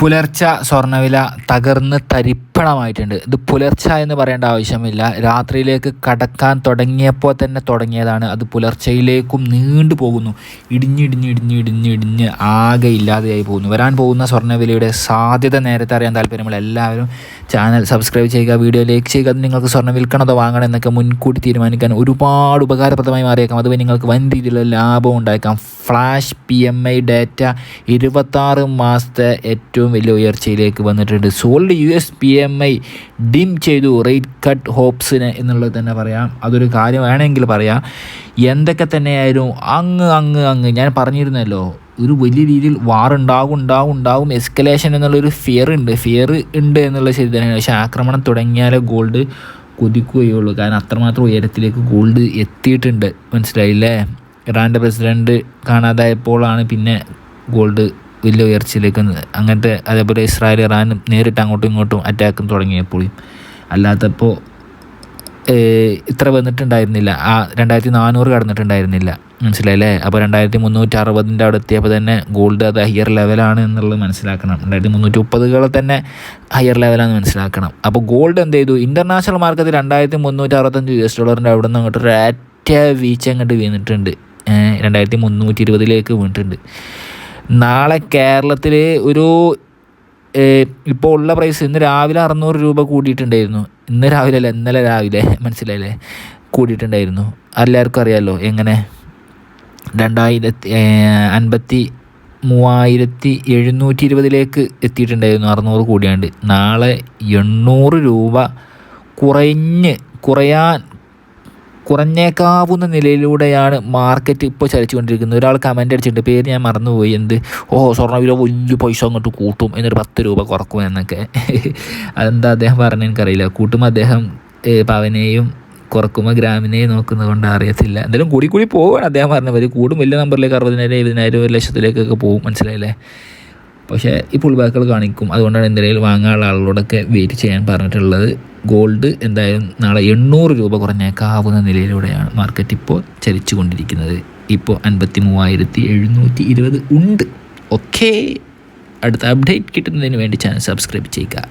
പുലർച്ച സ്വർണവില തകർന്ന് തരിപ്പണമായിട്ടുണ്ട് ഇത് പുലർച്ച എന്ന് പറയേണ്ട ആവശ്യമില്ല. രാത്രിയിലേക്ക് കടക്കാൻ തുടങ്ങിയപ്പോൾ തന്നെ തുടങ്ങിയതാണ്. അത് പുലർച്ചയിലേക്കും നീണ്ടു പോകുന്നു. ഇടിഞ്ഞിടിഞ്ഞ് ഇടിഞ്ഞ് ഇടിഞ്ഞ് ഇടിഞ്ഞ് ആകെ ഇല്ലാതെയായി പോകുന്നു. വരാൻ പോകുന്ന സ്വർണവിലയുടെ സാധ്യത നേരത്തെ അറിയാൻ താല്പര്യമുള്ള എല്ലാവരും ചാനൽ സബ്സ്ക്രൈബ് ചെയ്യുക വീഡിയോ ലൈക്ക് ചെയ്യുക. നിങ്ങൾക്ക് സ്വർണം വിൽക്കണതോ വാങ്ങണം എന്നൊക്കെ മുൻകൂട്ടി തീരുമാനിക്കാൻ ഒരുപാട് ഉപകാരപ്രദമായി മാറിയേക്കാം. അതുവഴി നിങ്ങൾക്ക് വൻ രീതിയിലുള്ള ലാഭം ഉണ്ടായേക്കാം. Flash P M I data ഇരുപത്താറ് മാസത്തെ ഏറ്റവും വലിയ ഉയർച്ചയിലേക്ക് വന്നിട്ടുണ്ട്. Sold U S P M I dim ചെയ്തു റേറ്റ് കട്ട് ഹോപ്സിന് എന്നുള്ളത് തന്നെ പറയാം. അതൊരു കാര്യം വേണമെങ്കിൽ പറയാം. എന്തൊക്കെ തന്നെയായാലും അങ്ങ് അങ്ങ് അങ്ങ്. ഞാൻ പറഞ്ഞിരുന്നല്ലോ ഒരു വലിയ രീതിയിൽ വാർ ഉണ്ടാകും ഉണ്ടാകും ഉണ്ടാകും എസ്കലേഷൻ എന്നുള്ളൊരു ഫിയർ ഉണ്ട്. ഫിയർ ഉണ്ട് എന്നുള്ള ശരി തന്നെയാണ്. പക്ഷേ ആക്രമണം തുടങ്ങിയാലേ ഗോൾഡ് കൊതിക്കുകയുള്ളൂ. കാരണം അത്രമാത്രം ഉയരത്തിലേക്ക് ഗോൾഡ് എത്തിയിട്ടുണ്ട്. മനസ്സിലായില്ലേ? ഇറാന്റെ പ്രസിഡന്റ് കാണാതായപ്പോഴാണ് പിന്നെ ഗോൾഡ് വലിയ ഉയർച്ചയിലേക്ക് അങ്ങനത്തെ അതേപോലെ ഇസ്രായേൽ ഇറാനും നേരിട്ട് അങ്ങോട്ടും ഇങ്ങോട്ടും അറ്റാക്കും തുടങ്ങിയപ്പോൾ അല്ലാത്തപ്പോൾ ഇത്ര വന്നിട്ടുണ്ടായിരുന്നില്ല. ആ രണ്ടായിരത്തി നാനൂറ് കടന്നിട്ടുണ്ടായിരുന്നില്ല. മനസ്സിലായില്ലേ? അപ്പോൾ രണ്ടായിരത്തി മുന്നൂറ്റി അറുപതിന്റെ അവിടെ എത്തിയപ്പോൾ തന്നെ ഗോൾഡ് അത് ഹയർ ലെവലാണ് എന്നുള്ളത് മനസ്സിലാക്കണം. രണ്ടായിരത്തി മുന്നൂറ്റി മുപ്പതുകളെ തന്നെ ഹയർ ലെവലാണെന്ന് മനസ്സിലാക്കണം. അപ്പോൾ ഗോൾഡ് എന്ത് ചെയ്തു? ഇന്റർനാഷണൽ മാർക്കറ്റ് രണ്ടായിരത്തി മുന്നൂറ്റി അറുപത്തഞ്ച് യു എസ് ഡോളറിന്റെ അവിടെ നിന്ന് അങ്ങോട്ട് ഒരു ഒറ്റ വീഴ്ച അങ്ങോട്ട് വീണിട്ടുണ്ട്. രണ്ടായിരത്തി മുന്നൂറ്റി ഇരുപതിലേക്ക് വീണിട്ടുണ്ട്. നാളെ കേരളത്തിൽ ഒരു ഇപ്പോൾ ഉള്ള പ്രൈസ് ഇന്ന് രാവിലെ അറുന്നൂറ് രൂപ കൂടിയിട്ടുണ്ടായിരുന്നു. ഇന്ന് രാവിലെ അല്ല ഇന്നലെ രാവിലെ മനസ്സിലായില്ലേ? കൂടിയിട്ടുണ്ടായിരുന്നു. എല്ലാവർക്കും അറിയാമല്ലോ എങ്ങനെ? രണ്ടായിരത്തി അൻപത്തി മൂവായിരത്തി എഴുന്നൂറ്റി ഇരുപതിലേക്ക് എത്തിയിട്ടുണ്ടായിരുന്നു അറുന്നൂറ് കൂടിയാണ്ട്. നാളെ എണ്ണൂറ് രൂപ കുറഞ്ഞ് കുറയാൻ കുറഞ്ഞേക്കാവുന്ന നിലയിലൂടെയാണ് മാർക്കറ്റ് ഇപ്പോൾ ചലിച്ചുകൊണ്ടിരിക്കുന്നത്. ഒരാൾ കമന്റ് അടിച്ചിട്ടുണ്ട്. പേര് ഞാൻ മറന്നുപോയി. എന്ത്? ഓ സ്വർണവില വലിയ പൈസ അങ്ങോട്ട് കൂട്ടും. എന്നൊരു പത്ത് രൂപ കുറക്കും എന്നൊക്കെ. അതെന്താ അദ്ദേഹം പറഞ്ഞ എനിക്കറിയില്ല. കൂട്ടുമ്പോൾ അദ്ദേഹം പവനെയും കുറക്കുമ്പോൾ ഗ്രാമിനെയും നോക്കുന്നത് കൊണ്ട് അറിയത്തില്ല. എന്തായാലും കൂടി കൂടി പോവുകയാണ് അദ്ദേഹം പറഞ്ഞ കൂടും വലിയ നമ്പറിലേക്ക് അറുപതിനായിരം എഴുപതിനായിരം ഒരു ലക്ഷത്തിലേക്കൊക്കെ പോകും മനസ്സിലായില്ലേ? പക്ഷേ ഈ പുൾ കാണിക്കും. അതുകൊണ്ടാണ് എന്തെങ്കിലും വാങ്ങാനുള്ള ആളുകളോടൊക്കെ വെയിറ്റ് ചെയ്യാൻ പറഞ്ഞിട്ടുള്ളത്. ഗോൾഡ് എന്തായാലും നാളെ എണ്ണൂറ് രൂപ കുറഞ്ഞേക്കാവുന്ന നിലയിലൂടെയാണ് മാർക്കറ്റ് ഇപ്പോൾ ചലിച്ചു കൊണ്ടിരിക്കുന്നത് ഇപ്പോൾ അൻപത്തി മൂവായിരത്തി എഴുന്നൂറ്റി ഇരുപത് ഉണ്ട്. ഓക്കേ അടുത്ത അപ്ഡേറ്റ് കിട്ടുന്നതിന് വേണ്ടി ചാനൽ സബ്സ്ക്രൈബ് ചെയ്യുക.